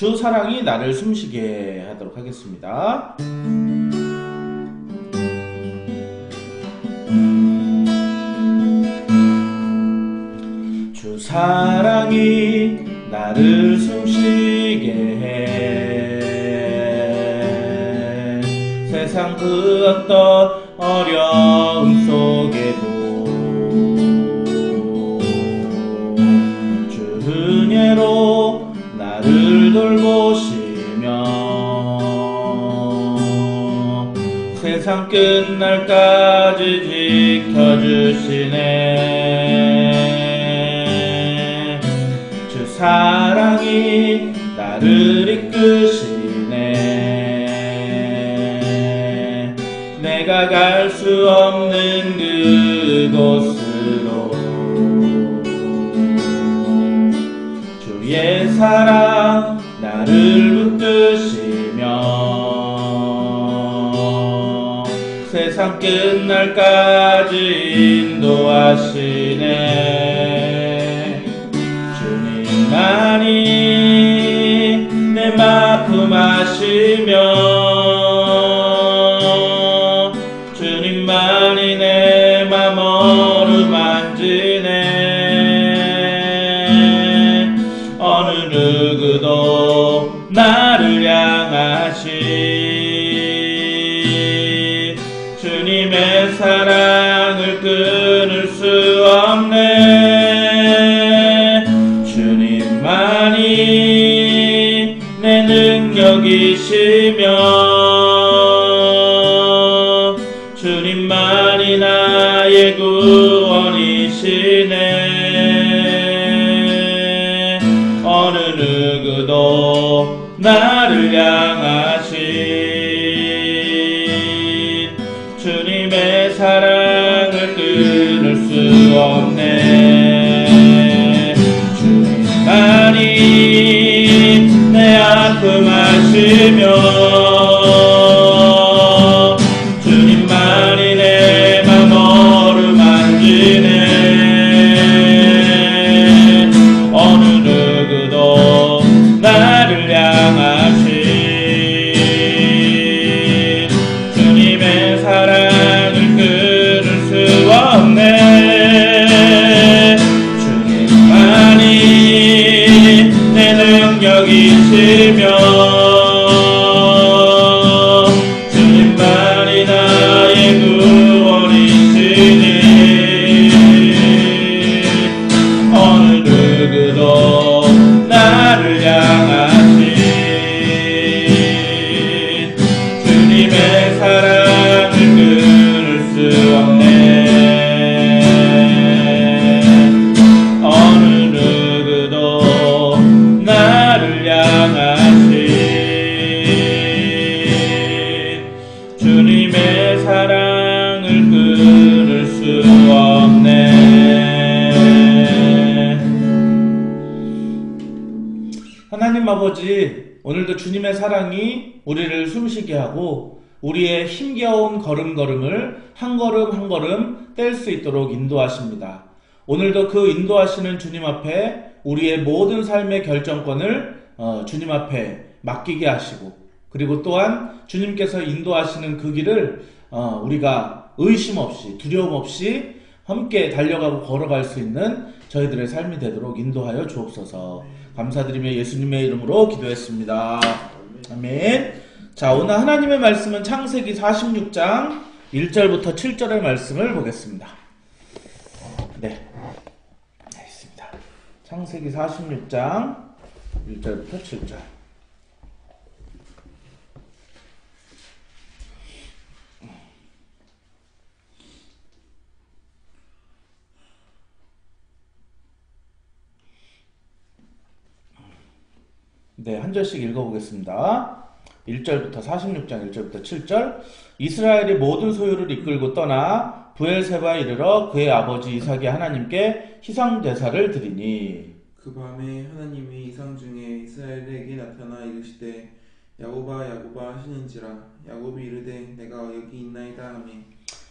주 사랑이 나를 숨쉬게 하도록 하겠습니다. 주 사랑이 나를 숨쉬게 해 세상 그 어떤 어려움 세상 끝날까지 지켜주시네. 주 사랑이 나를 이끄시네. 내가 갈 수 없는 그곳으로. 주의 사랑 나를 붙드시 세상 끝날까지 인도하시네. 주님만이 주님만이 나의 구원이시네. 어느 누구도 나를 향하신 주님의 사랑을 끊을 수 없네. 주님만이 내 아픔 아시며 사랑을 끊을 수 없네. 어느 누구도 나를 향하신 주님의 사랑을 끊을 수 없네. 하나님 아버지 오늘도 주님의 사랑이 우리를 숨쉬게 하고 우리의 힘겨운 걸음걸음을 한 걸음 한 걸음 뗄 수 있도록 인도하십니다. 오늘도 그 인도하시는 주님 앞에 우리의 모든 삶의 결정권을 어, 주님 앞에 맡기게 하시고 그리고 또한 주님께서 인도하시는 그 길을 어, 우리가 의심 없이 두려움 없이 함께 달려가고 걸어갈 수 있는 저희들의 삶이 되도록 인도하여 주옵소서. 감사드리며 예수님의 이름으로 기도했습니다. 아멘. 자, 오늘 하나님의 말씀은 창세기 46장 1절부터 7절의 말씀을 보겠습니다. 네. 네, 있습니다. 창세기 46장 1절부터 7절. 네, 한 절씩 읽어보겠습니다. 1절부터 46장 1절부터 7절. 이스라엘이 모든 소유를 이끌고 떠나 부엘세바에 이르러 그의 아버지 이삭이 하나님께 희상 제사를 드리니. 그 밤에 하나님이 이상 중에 이스라엘에게 나타나 이르시되 야곱아 야곱아 하시는지라. 야곱이 이르되 내가 여기 있나이다 하매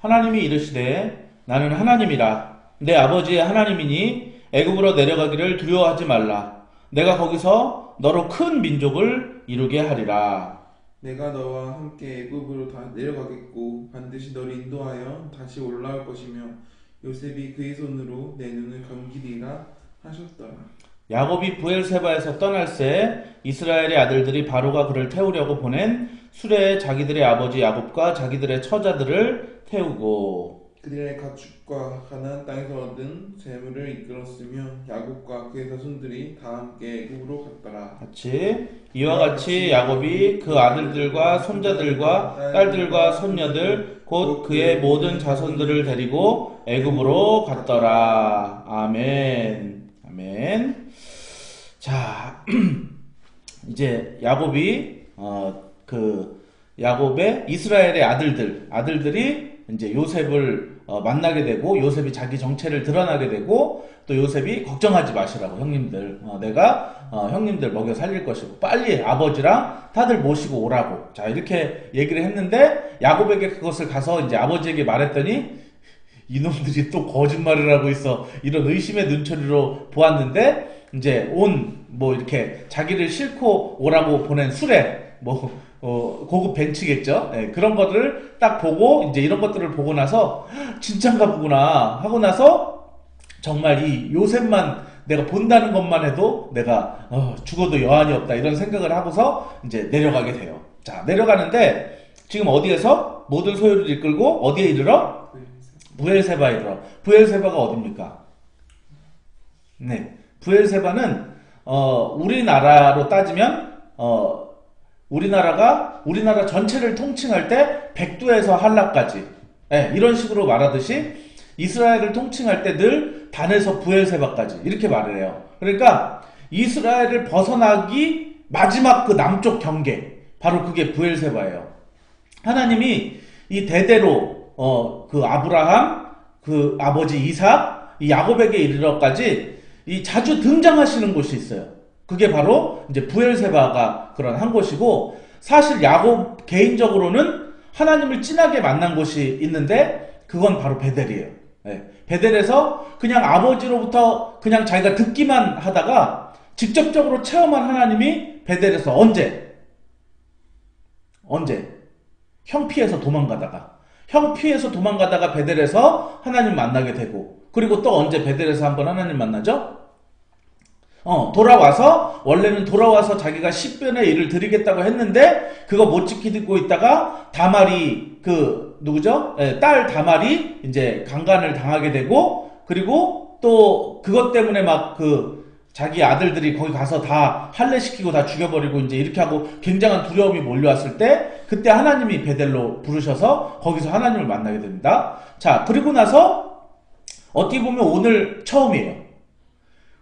하나님이 이르시되 나는 하나님이라. 내 아버지의 하나님이니 애굽으로 내려가기를 두려워하지 말라. 내가 거기서 너로 큰 민족을 이루게 하리라. 내가 너와 함께 애굽으로 다 내려가겠고 반드시 너를 인도하여 다시 올라올 것이며 요셉이 그의 손으로 내 눈을 감기리라 하셨더라. 야곱이 부엘세바에서 떠날 새 이스라엘의 아들들이 바로가 그를 태우려고 보낸 수레에 자기들의 아버지 야곱과 자기들의 처자들을 태우고 그들의 가축과 가나안 땅에서 얻은 재물을 이끌었으며 야곱과 그의 자손들이 다 함께 애굽으로 갔더라. 같이 이와 같이 야곱이 그 아들들과 손자들과 딸들과 손녀들 곧 그의 모든 자손들을 데리고 애굽으로 갔더라. 아멘. 아멘. 자, 이제 야곱이 어 그 야곱의 이스라엘의 아들들 아들들이 이제 요셉을 어, 만나게 되고 요셉이 자기 정체를 드러나게 되고 또 요셉이 걱정하지 마시라고 형님들 어, 내가 어, 형님들 먹여 살릴 것이고 빨리 아버지랑 다들 모시고 오라고. 자 이렇게 얘기를 했는데 야곱에게 그것을 가서 이제 아버지에게 말했더니 이놈들이 또 거짓말을 하고 있어. 이런 의심의 눈초리로 보았는데 이제 온 뭐 이렇게 자기를 싣고 오라고 보낸 수레 뭐 어, 고급 벤츠겠죠? 예, 그런 것들을 딱 보고 이제 이런 것들을 보고 나서 진짠가 보구나. 하고 나서 정말 이 요셉만 내가 본다는 것만 해도 내가 어, 죽어도 여한이 없다. 이런 생각을 하고서 이제 내려가게 돼요. 자 내려가는데 지금 어디에서? 모든 소유를 이끌고 어디에 이르러? 부엘세바에 이르러. 부엘세바가 어딥니까? 네 부엘세바는 어, 우리나라로 따지면 어, 우리나라가 우리나라 전체를 통칭할 때 백두에서 한라까지 예, 이런 식으로 말하듯이 이스라엘을 통칭할 때 늘 단에서 부엘세바까지 이렇게 말을 해요. 그러니까 이스라엘을 벗어나기 마지막 그 남쪽 경계 바로 그게 부엘세바예요. 하나님이 이 대대로 어 그 아브라함 그 아버지 이삭 이 야곱에게 이르러까지 이 자주 등장하시는 곳이 있어요. 그게 바로 이제 부엘세바가 그런 한 곳이고 사실 야곱 개인적으로는 하나님을 진하게 만난 곳이 있는데 그건 바로 베델이에요. 예, 베델에서 그냥 아버지로부터 그냥 자기가 듣기만 하다가 직접적으로 체험한 하나님이 베델에서 언제? 언제? 형 피해서 도망가다가 형 피해서 도망가다가 베델에서 하나님 만나게 되고 그리고 또 언제 베델에서 한번 하나님 만나죠? 어, 돌아와서, 원래는 돌아와서 자기가 십변의 일을 드리겠다고 했는데, 그거 못 지키고 있다가, 다말이, 그, 누구죠? 예, 딸 다말이 이제 강간을 당하게 되고, 그리고 또 그것 때문에 막 그, 자기 아들들이 거기 가서 다 할례시키고 다 죽여버리고 이제 이렇게 하고 굉장한 두려움이 몰려왔을 때, 그때 하나님이 베델로 부르셔서 거기서 하나님을 만나게 됩니다. 자, 그리고 나서, 어떻게 보면 오늘 처음이에요.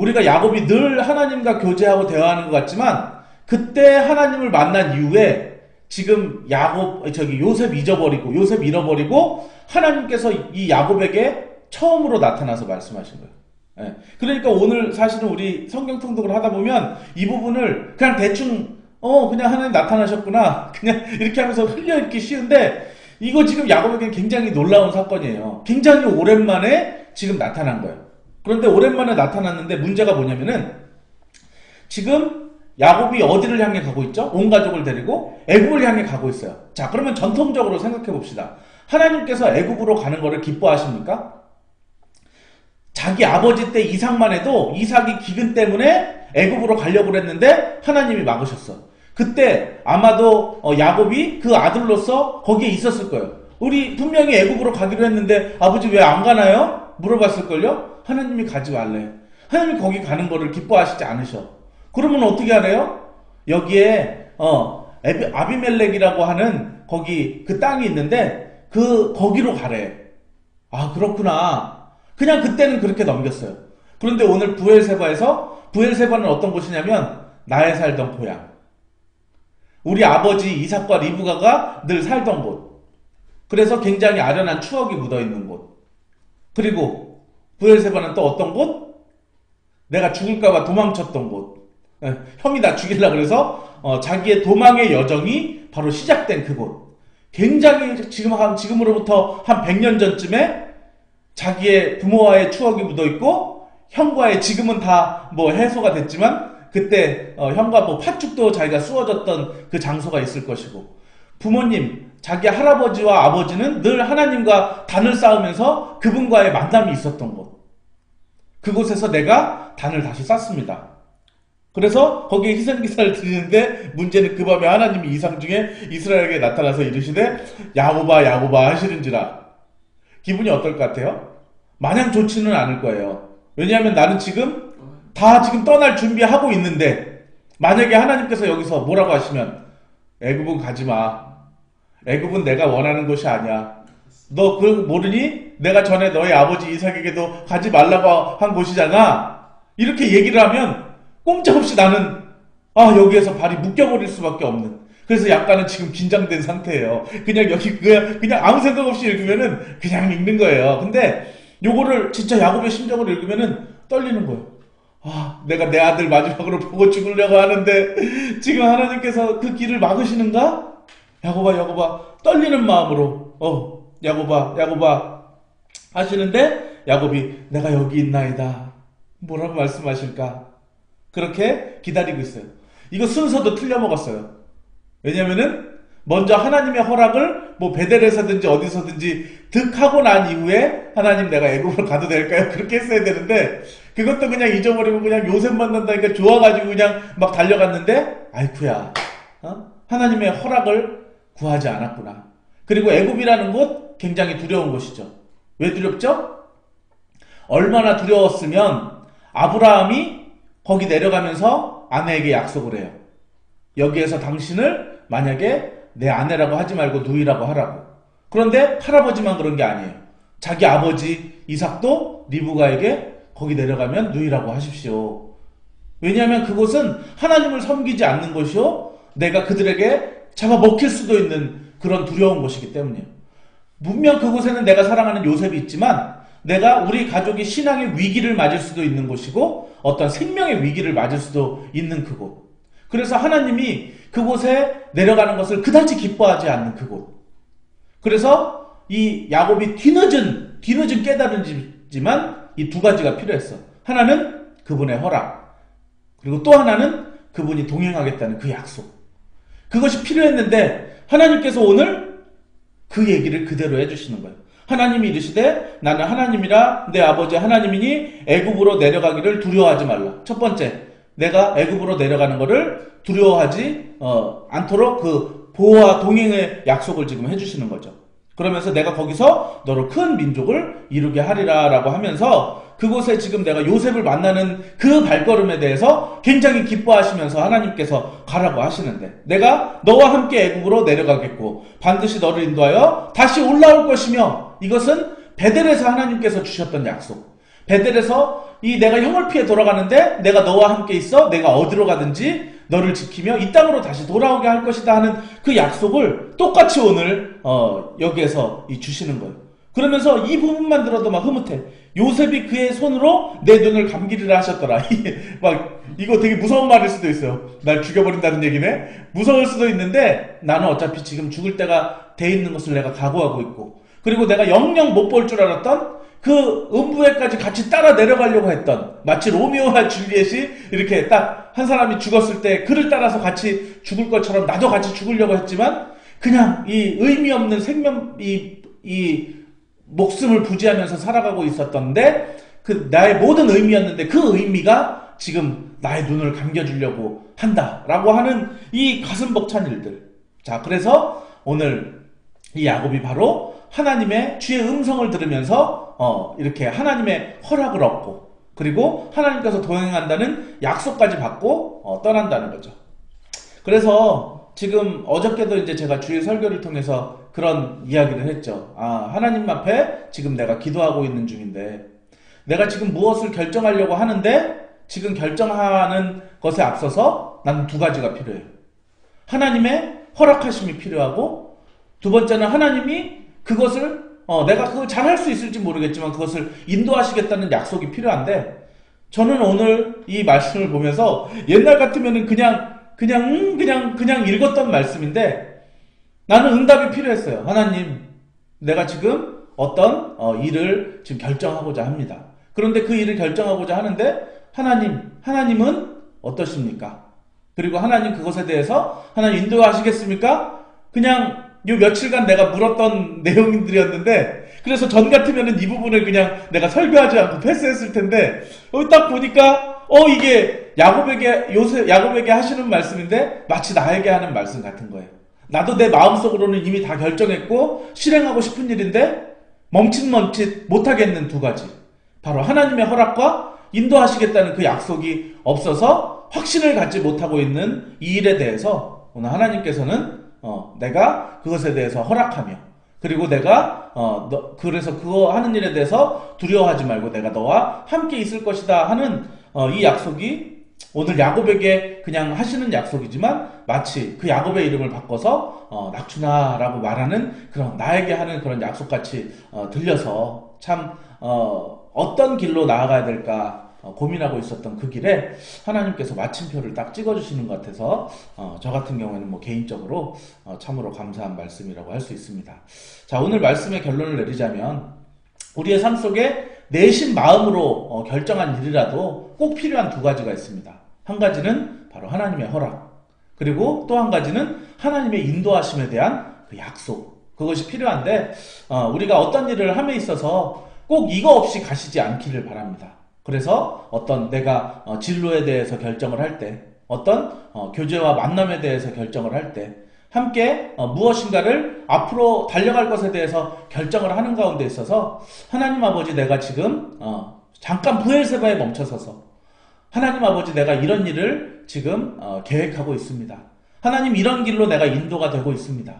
우리가 야곱이 늘 하나님과 교제하고 대화하는 것 같지만 그때 하나님을 만난 이후에 지금 야곱 저기 요셉 잊어버리고 요셉 잃어버리고 하나님께서 이 야곱에게 처음으로 나타나서 말씀하신 거예요. 예. 그러니까 오늘 사실은 우리 성경 통독을 하다 보면 이 부분을 그냥 대충 어 그냥 하나님 나타나셨구나 그냥 이렇게 하면서 흘려 읽기 쉬운데 이거 지금 야곱에게 굉장히 놀라운 사건이에요. 굉장히 오랜만에 지금 나타난 거예요. 그런데 오랜만에 나타났는데 문제가 뭐냐면은 지금 야곱이 어디를 향해 가고 있죠? 온 가족을 데리고 애굽을 향해 가고 있어요. 자, 그러면 전통적으로 생각해 봅시다. 하나님께서 애굽으로 가는 것을 기뻐하십니까? 자기 아버지 때 이삭만 해도 이삭이 기근 때문에 애굽으로 가려고 그랬는데 하나님이 막으셨어. 그때 아마도 어, 야곱이 그 아들로서 거기에 있었을 거예요. 우리 분명히 애굽으로 가기로 했는데 아버지 왜 안 가나요? 물어봤을걸요? 하나님이 가지 말래. 하나님이 거기 가는 거를 기뻐하시지 않으셔. 그러면 어떻게 하래요? 여기에 어 아비멜렉이라고 하는 거기 그 땅이 있는데 그 거기로 가래. 아 그렇구나. 그냥 그때는 그렇게 넘겼어요. 그런데 오늘 부엘세바에서 부엘세바는 어떤 곳이냐면 나의 살던 고향. 우리 아버지 이삭과 리브가가 늘 살던 곳. 그래서 굉장히 아련한 추억이 묻어 있는 곳. 그리고 부엘세바는 또 어떤 곳? 내가 죽을까봐 도망쳤던 곳. 예, 형이 나 죽이려 그래서 어, 자기의 도망의 여정이 바로 시작된 그곳. 굉장히 지금 한 지금으로부터 한 100년 전쯤에 자기의 부모와의 추억이 묻어 있고 형과의 지금은 다 뭐 해소가 됐지만 그때 어, 형과 뭐 팥죽도 자기가 쑤어졌던 그 장소가 있을 것이고 부모님 자기 할아버지와 아버지는 늘 하나님과 단을 쌓으면서 그분과의 만남이 있었던 곳 그곳에서 내가 단을 다시 쌓습니다. 그래서 거기에 희생기사를 드리는데 문제는 그 밤에 하나님이 이상 중에 이스라엘에게 나타나서 이르시되 야고바 야고바 하시는지라 기분이 어떨 것 같아요? 마냥 좋지는 않을 거예요. 왜냐하면 나는 지금 다 지금 떠날 준비하고 있는데 만약에 하나님께서 여기서 뭐라고 하시면 애굽은 가지 마. 애굽은 내가 원하는 곳이 아니야. 너그 모르니? 내가 전에 너희 아버지 이삭에게도 가지 말라고 한 곳이잖아. 이렇게 얘기를 하면 꼼짝없이 나는 아 여기에서 발이 묶여버릴 수밖에 없는. 그래서 약간은 지금 긴장된 상태예요. 그냥 여기 그냥, 그냥 아무 생각 없이 읽으면은 그냥 읽는 거예요. 근데 요거를 진짜 야곱의 심정을 읽으면은 떨리는 거예요. 아, 내가 내 아들 마지막으로 보고 죽으려고 하는데 지금 하나님께서 그 길을 막으시는가? 야고바, 야고바, 떨리는 마음으로 어, 야고바, 야고바 하시는데 야곱이 내가 여기 있나이다. 뭐라고 말씀하실까? 그렇게 기다리고 있어요. 이거 순서도 틀려 먹었어요. 왜냐면은 먼저 하나님의 허락을 뭐 베델에서든지 어디서든지 득하고 난 이후에 하나님 내가 애굽으로 가도 될까요? 그렇게 했어야 되는데 그것도 그냥 잊어버리고 그냥 요셉 만난다니까 좋아가지고 그냥 막 달려갔는데 아이쿠야 어? 하나님의 허락을 구하지 않았구나. 그리고 애굽이라는 곳 굉장히 두려운 곳이죠. 왜 두렵죠? 얼마나 두려웠으면 아브라함이 거기 내려가면서 아내에게 약속을 해요. 여기에서 당신을 만약에 내 아내라고 하지 말고 누이라고 하라고. 그런데 할아버지만 그런 게 아니에요. 자기 아버지 이삭도 리브가에게 거기 내려가면 누이라고 하십시오. 왜냐하면 그곳은 하나님을 섬기지 않는 곳이요. 내가 그들에게 잡아 먹힐 수도 있는 그런 두려운 곳이기 때문이에요. 분명 그곳에는 내가 사랑하는 요셉이 있지만 내가 우리 가족이 신앙의 위기를 맞을 수도 있는 곳이고 어떤 생명의 위기를 맞을 수도 있는 그곳. 그래서 하나님이 그곳에 내려가는 것을 그다지 기뻐하지 않는 그곳. 그래서 이 야곱이 뒤늦은 뒤늦은 깨달은지만 이 두 가지가 필요했어. 하나는 그분의 허락. 그리고 또 하나는 그분이 동행하겠다는 그 약속. 그것이 필요했는데 하나님께서 오늘 그 얘기를 그대로 해주시는 거예요. 하나님이 이르시되 나는 하나님이라 내 아버지 하나님이니 애굽으로 내려가기를 두려워하지 말라. 첫 번째, 내가 애굽으로 내려가는 것을 두려워하지 어, 않도록 그 보호와 동행의 약속을 지금 해주시는 거죠. 그러면서 내가 거기서 너로 큰 민족을 이루게 하리라 라고 하면서 그곳에 지금 내가 요셉을 만나는 그 발걸음에 대해서 굉장히 기뻐하시면서 하나님께서 가라고 하시는데 내가 너와 함께 애굽으로 내려가겠고 반드시 너를 인도하여 다시 올라올 것이며 이것은 베델에서 하나님께서 주셨던 약속. 베델에서 이 내가 형을 피해 돌아가는데 내가 너와 함께 있어 내가 어디로 가든지 너를 지키며 이 땅으로 다시 돌아오게 할 것이다 하는 그 약속을 똑같이 오늘 어, 여기에서 이 주시는 거예요. 그러면서 이 부분만 들어도 막 흐뭇해. 요셉이 그의 손으로 내 눈을 감기리라 하셨더라. 막 이거 되게 무서운 말일 수도 있어요. 날 죽여버린다는 얘기네. 무서울 수도 있는데 나는 어차피 지금 죽을 때가 돼 있는 것을 내가 각오하고 있고 그리고 내가 영영 못 볼 줄 알았던 그 음부에까지 같이 따라 내려가려고 했던 마치 로미오와 줄리엣이 이렇게 딱 한 사람이 죽었을 때 그를 따라서 같이 죽을 것처럼 나도 같이 죽으려고 했지만 그냥 이 의미 없는 생명 이, 이 목숨을 부지하면서 살아가고 있었던데 그 나의 모든 의미였는데 그 의미가 지금 나의 눈을 감겨주려고 한다라고 하는 이 가슴 벅찬 일들. 자, 그래서 오늘 이 야곱이 바로 하나님의 주의 음성을 들으면서 어, 이렇게 하나님의 허락을 얻고 그리고 하나님께서 동행한다는 약속까지 받고 어, 떠난다는 거죠. 그래서 지금 어저께도 이제 제가 주의 설교를 통해서 그런 이야기를 했죠. 아, 하나님 앞에 지금 내가 기도하고 있는 중인데 내가 지금 무엇을 결정하려고 하는데 지금 결정하는 것에 앞서서 나는 두 가지가 필요해요. 하나님의 허락하심이 필요하고 두 번째는 하나님이 그것을 어, 내가 그걸 잘 할 수 있을지 모르겠지만 그것을 인도하시겠다는 약속이 필요한데 저는 오늘 이 말씀을 보면서 옛날 같으면은 그냥 그냥 음, 그냥 그냥 읽었던 말씀인데 나는 응답이 필요했어요. 하나님, 내가 지금 어떤 어, 일을 지금 결정하고자 합니다. 그런데 그 일을 결정하고자 하는데 하나님, 하나님은 어떠십니까? 그리고 하나님 그것에 대해서 하나님 인도하시겠습니까? 그냥 요 며칠간 내가 물었던 내용들이었는데 그래서 전 같으면은 이 부분을 그냥 내가 설교하지 않고 패스했을 텐데 여기 딱 보니까 어 이게 야곱에게 요새 야곱에게 하시는 말씀인데 마치 나에게 하는 말씀 같은 거예요. 나도 내 마음속으로는 이미 다 결정했고 실행하고 싶은 일인데 멈칫멈칫 못하겠는 두 가지. 바로 하나님의 허락과 인도하시겠다는 그 약속이 없어서 확신을 갖지 못하고 있는 이 일에 대해서 오늘 하나님께서는 어, 내가 그것에 대해서 허락하며 그리고 내가 어, 너, 그래서 그거 하는 일에 대해서 두려워하지 말고 내가 너와 함께 있을 것이다 하는 어, 이 약속이 오늘 야곱에게 그냥 하시는 약속이지만 마치 그 야곱의 이름을 바꿔서 어, 낙추나라고 말하는 그런 나에게 하는 그런 약속같이 어, 들려서 참 어, 어떤 길로 나아가야 될까 어, 고민하고 있었던 그 길에 하나님께서 마침표를 딱 찍어주시는 것 같아서 어, 저 같은 경우에는 뭐 개인적으로 어, 참으로 감사한 말씀이라고 할 수 있습니다. 자 오늘 말씀의 결론을 내리자면 우리의 삶 속에 내심 마음으로 어, 결정한 일이라도 꼭 필요한 두 가지가 있습니다. 한 가지는 바로 하나님의 허락 그리고 또 한 가지는 하나님의 인도하심에 대한 그 약속 그것이 필요한데 어, 우리가 어떤 일을 함에 있어서 꼭 이거 없이 가시지 않기를 바랍니다. 그래서 어떤 내가 어, 진로에 대해서 결정을 할 때, 어떤 어, 교제와 만남에 대해서 결정을 할 때, 함께 어, 무엇인가를 앞으로 달려갈 것에 대해서 결정을 하는 가운데 있어서 하나님 아버지 내가 지금 어, 잠깐 부엘세바에 멈춰서서 하나님 아버지 내가 이런 일을 지금 어, 계획하고 있습니다. 하나님 이런 길로 내가 인도가 되고 있습니다.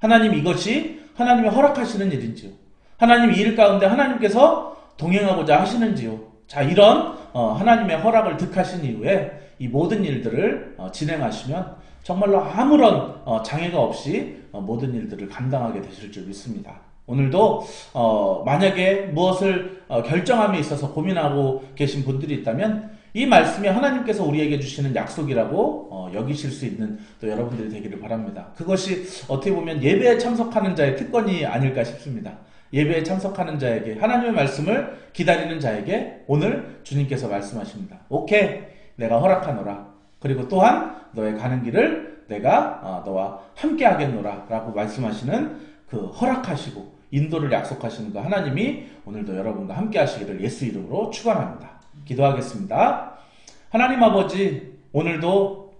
하나님 이것이 하나님이 허락하시는 일인지요. 하나님 이 일 가운데 하나님께서 동행하고자 하시는지요. 자, 이런 어, 하나님의 허락을 득하신 이후에 이 모든 일들을 어, 진행하시면 정말로 아무런 어, 장애가 없이 어, 모든 일들을 감당하게 되실 줄 믿습니다. 오늘도 어, 만약에 무엇을 어, 결정함에 있어서 고민하고 계신 분들이 있다면 이 말씀이 하나님께서 우리에게 주시는 약속이라고 어, 여기실 수 있는 또 여러분들이 되기를 바랍니다. 그것이 어떻게 보면 예배에 참석하는 자의 특권이 아닐까 싶습니다. 예배에 참석하는 자에게 하나님의 말씀을 기다리는 자에게 오늘 주님께서 말씀하십니다. 오케이, 내가 허락하노라. 그리고 또한 너의 가는 길을 내가 어, 너와 함께 하겠노라 라고 말씀하시는 그 허락하시고 인도를 약속하시는 그 하나님이 오늘도 여러분과 함께 하시기를 예수 이름으로 축원합니다. 기도하겠습니다. 하나님 아버지 오늘도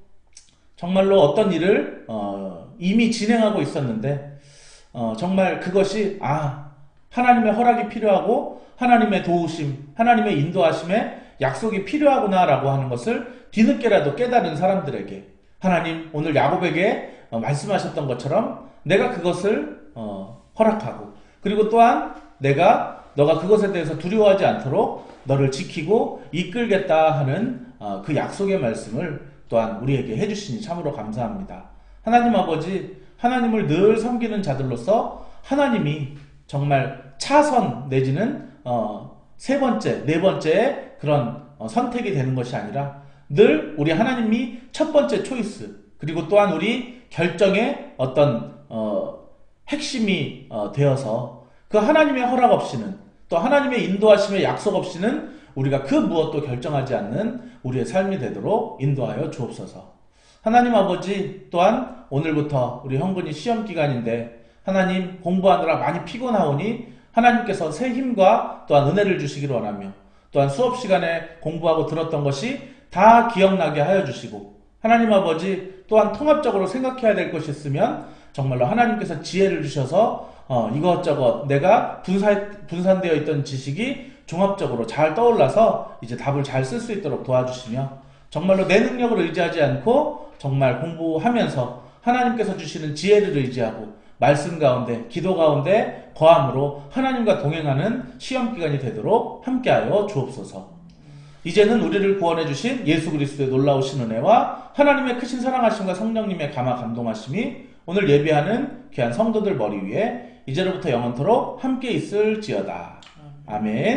정말로 어떤 일을 어, 이미 진행하고 있었는데 어, 정말 그것이 아 하나님의 허락이 필요하고 하나님의 도우심, 하나님의 인도하심에 약속이 필요하구나라고 하는 것을 뒤늦게라도 깨달은 사람들에게 하나님 오늘 야곱에게 어, 말씀하셨던 것처럼 내가 그것을 어, 허락하고 그리고 또한 내가 너가 그것에 대해서 두려워하지 않도록 너를 지키고 이끌겠다 하는 어, 그 약속의 말씀을 또한 우리에게 해주시니 참으로 감사합니다. 하나님 아버지 하나님을 늘 섬기는 자들로서 하나님이 정말 차선 내지는 어, 세 번째, 네 번째 그런 어, 선택이 되는 것이 아니라 늘 우리 하나님이 첫 번째 초이스 그리고 또한 우리 결정의 어떤 어, 핵심이 어, 되어서 그 하나님의 허락 없이는 또 하나님의 인도하심의 약속 없이는 우리가 그 무엇도 결정하지 않는 우리의 삶이 되도록 인도하여 주옵소서. 하나님 아버지 또한 오늘부터 우리 형군이 시험 기간인데 하나님 공부하느라 많이 피곤하오니 하나님께서 새 힘과 또한 은혜를 주시기를 원하며 또한 수업 시간에 공부하고 들었던 것이 다 기억나게 하여 주시고 하나님 아버지 또한 통합적으로 생각해야 될 것이 있으면 정말로 하나님께서 지혜를 주셔서 어, 이것저것 내가 분사, 분산되어 있던 지식이 종합적으로 잘 떠올라서 이제 답을 잘 쓸 수 있도록 도와주시며 정말로 내 능력을 의지하지 않고 정말 공부하면서 하나님께서 주시는 지혜를 의지하고 말씀 가운데 기도 가운데 거함으로 하나님과 동행하는 시험 기간이 되도록 함께하여 주옵소서. 이제는 우리를 구원해 주신 예수 그리스도의 놀라우신 은혜와 하나님의 크신 사랑하심과 성령님의 감화 감동하심이 오늘 예배하는 귀한 성도들 머리 위에 이제로부터 영원토록 함께 있을지어다. 아멘.